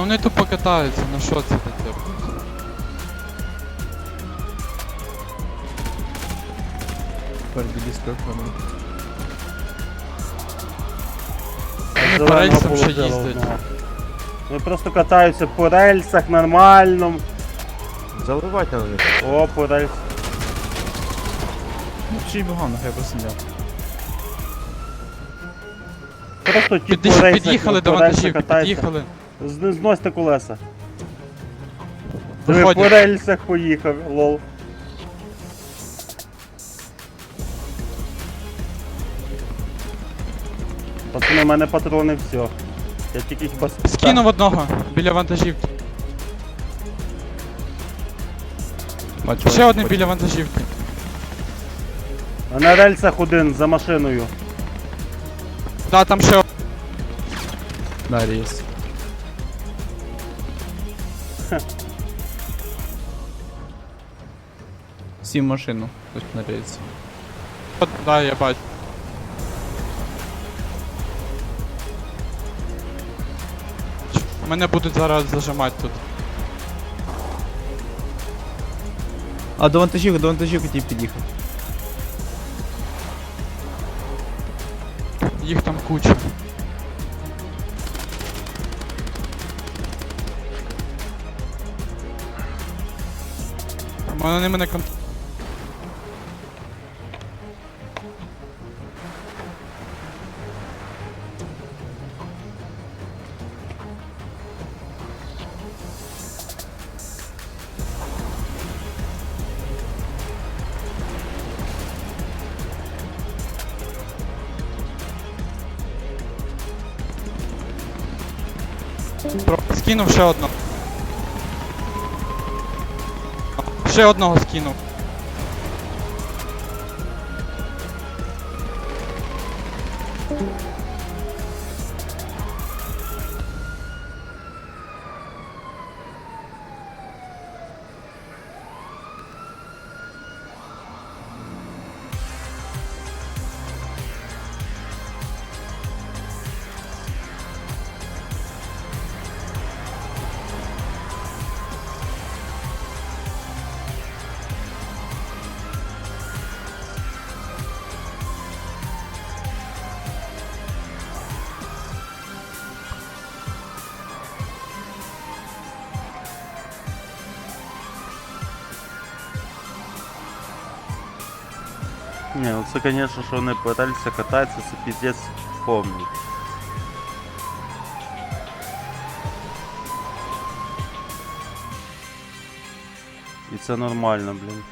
Ну вони тупо катаються, ну що це таке? Перебілі скакану. Вони по Зеленого рельсам ще їздять. одного. Вони просто катаються по рельсах нормально. Заливайте на них. О, по рельсах. Ну, чи бігом, нехай просто не. Просто ті по рельсах, Під'їхали до по рельсах вантажівки, катаються. під'їхали. Зносьте колеса. Диви, по рельсах поїхав, лол. Пацани, у мене патрони все. Я тільки хіба Скинув одного біля вантажівки. Бачу, Ще один біля вантажівки. А на рельсах один за машиною. Да, там ще На Сім машину. Хтось на рейс. од- да, я бачу. Мене будуть зараз зажимати тут. А до вантажівки, до вантажівки ті під'їхав. Їх там куча. Вони мене кон... Про- Скинув ще одного. Ще одного скинув. Ні, ну це, звісно, що вони по рельсах катаються, це піздець повний. І це нормально, блін.